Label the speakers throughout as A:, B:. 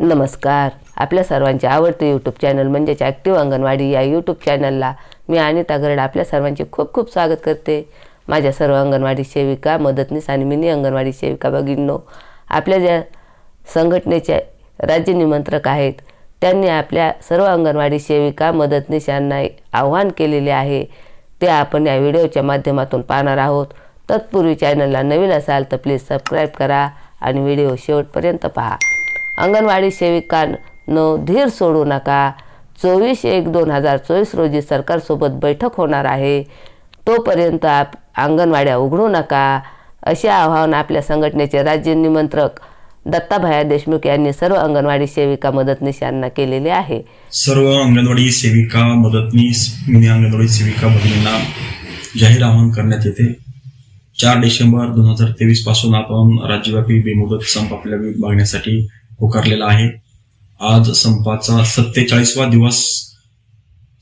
A: नमस्कार. आपल्या सर्वांचे आवडते यूट्यूब चॅनल म्हणजेच ॲक्टिव्ह अंगणवाडी या यूट्यूब चॅनलला मी अनिता गरड आपल्या सर्वांचे खूप खूप स्वागत करते. माझ्या सर्व अंगणवाडी सेविका मदतनीस आणि मिनी अंगणवाडी सेविका भगिनींनो आपल्या ज्या संघटनेचे राज्य निमंत्रक आहेत त्यांनी आपल्या सर्व अंगणवाडी सेविका मदतनीस यांना आव्हान केलेले आहे. ते आपण या व्हिडिओच्या माध्यमातून पाहणार आहोत. तत्पूर्वी चॅनलला नवीन असाल तर प्लीज सबस्क्राईब करा आणि व्हिडिओ शेवटपर्यंत पहा. अंगणवाडी सेविकांनो धीर सोडू नका. चोवीस एक दोन हजार चोवीस रोजी सरकारसोबत बैठक होणार आहे. तोपर्यंत आप अंगणवाड्या उघडू नका. असे आवाहन आपल्या संघटनेचे राज्य निमंत्रक दत्ताभाया देशमुख यांनी सर्व अंगणवाडी सेविका मदतनीस यांना केलेले आहे.
B: सर्व अंगणवाडी सेविका मदतनीस मिनी अंगणवाडी सेविका भगिनींना जाहीर आवाहन करण्यात येते. चार डिसेंबर दोन हजार तेवीसपासून आपण राज्यव्यापी बेमुदत संप आपल्या मागण्यासाठी पुकारलेला आहे. आज संपाचा सत्तेचाळीसवा दिवस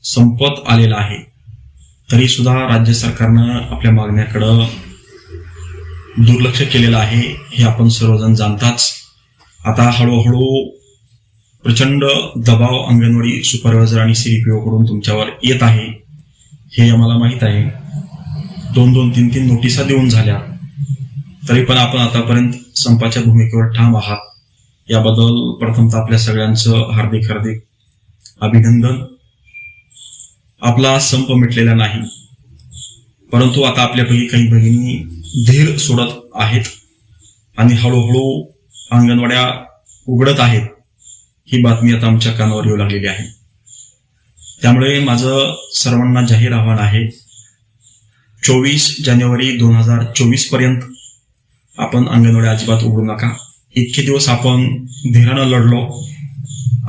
B: संपत आलेला आहे. तरी सुद्धा राज्य सरकारनं आपल्या मागण्याकडं दुर्लक्ष केलेलं आहे हे आपण सर्वजण जाणताच. आता हळूहळू प्रचंड दबाव अंगणवाडी सुपरवायझर आणि सीडीपीओ कडून तुमच्यावर येत आहे. हे आम्हाला माहीत आहे. दोन दोन तीन तीन नोटिसा देऊन झाल्या. तरी पण आपण आतापर्यंत संपाच्या भूमिकेवर ठाम आहात. याबद्दल प्रथमतः आपल्या सगळ्यांचं हार्दिक हार्दिक अभिनंदन. आपला संप मिटलेला नाही परंतु आता आपल्यापैकी काही भगिनी धीर सोडत आहेत आणि हळूहळू अंगणवाड्या उघडत आहेत ही बातमी आता आमच्या कानावर येऊ लागलेली आहे. त्यामुळे माझं सर्वांना जाहीर आव्हान आहे चोवीस जानेवारी दोन हजार चोवीसपर्यंत आपण अंगणवाडी अजिबात उघडू नका. इतके दिवस आपण धीरानं लढलो.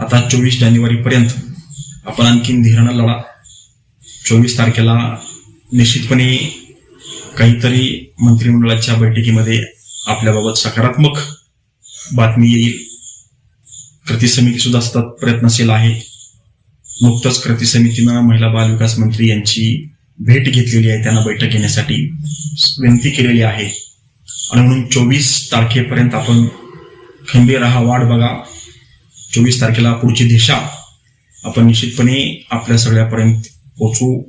B: आता चोवीस जानेवारी पर्यंत आपण आणखीन धीरानं लढा. चोवीस तारखेला निश्चितपणे काहीतरी मंत्रिमंडळाच्या बैठकीमध्ये आपल्याबाबत सकारात्मक बातमी येईल. कृती समिती सुद्धा सतत प्रयत्नशील आहे. नुकतंच कृती समितीनं महिला बाल विकास मंत्री यांची भेट घेतलेली आहे. त्यांना बैठक घेण्यासाठी विनंती केलेली आहे. आणि म्हणून चोवीस तारखेपर्यंत आपण खंबीर राहा वाट बघा. चोवीस तारखेला पुढची दिशा. आपण निश्चितपणे आपल्या सगळ्यापर्यंत पोचू.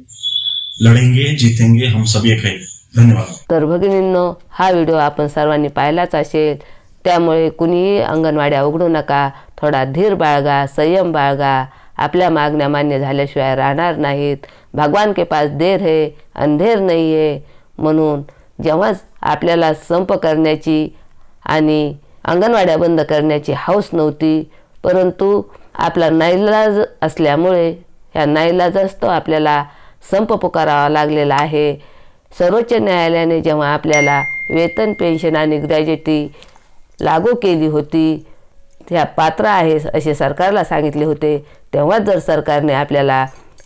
B: लढेंगे जितेंगे हम सब एक है. धन्यवाद.
A: तर भगिनींनो हा व्हिडिओ आपण सर्वांनी पाहिलाच असेल. त्यामुळे कुणीही अंगणवाड्या उघडू नका. थोडा धीर बाळगा संयम बाळगा. आपल्या मागण्या मान्य झाल्याशिवाय राहणार नाहीत. भगवान के पास देर है अंधेर नाही आहे म्हणून जेव्हाच आपल्याला संप करण्याची आणि अंगणवाड्या बंद करण्याची हौस नव्हती परंतु आपला नाईलाज असल्यामुळे ह्या नाईलाजास्तव आपल्याला संप पुकारावा लागलेला आहे. सर्वोच्च न्यायालयाने जेव्हा आपल्याला वेतन पेन्शन आणि ग्रॅज्युटी लागू केली होती ह्या पात्र आहे असे सरकारला सांगितले होते तेव्हाच जर सरकारने आपल्याला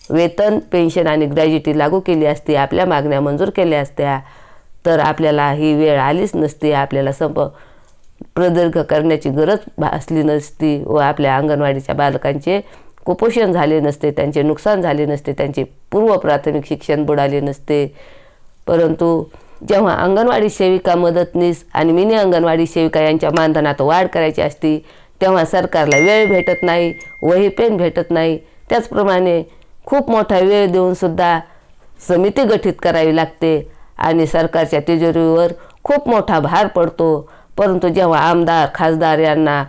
A: वेतन पेन्शन आणि ग्रॅज्युटी लागू केली असती आपल्या मागण्या मंजूर केल्या असत्या तर आपल्याला ही वेळ आलीच नसती आपल्याला संप प्रदीर्घ करण्याची गरज भासली नसती व आपल्या अंगणवाडीच्या बालकांचे कुपोषण झाले नसते त्यांचे नुकसान झाले नसते त्यांचे पूर्व प्राथमिक शिक्षण बुडाले नसते. परंतु जेव्हा अंगणवाडी सेविका मदतनीस आणि मिनी अंगणवाडी सेविका यांच्या मानधनात वाढ करायची असती तेव्हा सरकारला वेळ भेटत नाही वही पेन भेटत नाही. त्याचप्रमाणे खूप मोठा वेळ देऊनसुद्धा समिती गठीत करावी लागते आणि सरकारच्या तिजोरीवर खूप मोठा भार पडतो. परंतु जेव्हा आमदार खासदार यांना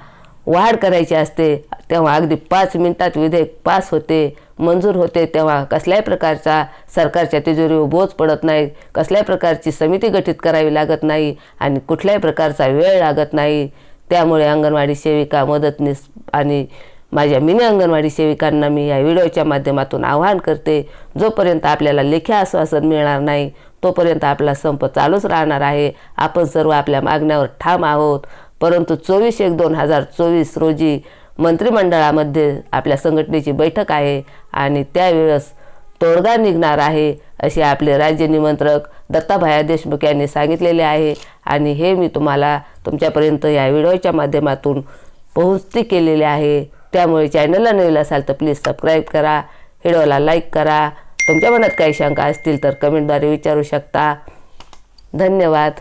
A: वाढ करायची असते तेव्हा अगदी पाच मिनिटात विधेयक पास होते मंजूर होते तेव्हा कसल्याही प्रकारचा सरकारच्या तिजोरीवर बोज पडत नाही कसल्याही प्रकारची समिती गठीत करावी लागत नाही आणि कुठल्याही प्रकारचा वेळ लागत नाही. त्यामुळे अंगणवाडी सेविका मदतनीस आणि माझ्या मिनी अंगणवाडी सेविकांना मी या व्हिडिओच्या माध्यमातून आवाहन करते जोपर्यंत आपल्याला लेखी आश्वासन मिळणार नाही तोपर्यंत आपला संप चालूच राहणार आहे. आपण सर्व आपल्या मागण्यावर ठाम आहोत. परंतु चोवीस एक दोन हजार चोवीस रोजी मंत्रिमंडळामध्ये आपल्या संघटनेची बैठक आहे आणि त्यावेळेस तोडगा निघणार आहे असे आपले राज्य निमंत्रक दत्ताभाया देशमुख यांनी सांगितलेले आहे. आणि हे मी तुम्हाला तुमच्यापर्यंत या व्हिडिओच्या माध्यमातून पोहोचती केलेले आहे. त्यामुळे चॅनलला नवीन असाल तर प्लीज सबस्क्राईब करा. व्हिडिओला लाईक करा. तुमच्या मनात काही शंका असतील तर कमेंटद्वारे विचारू शकता. धन्यवाद.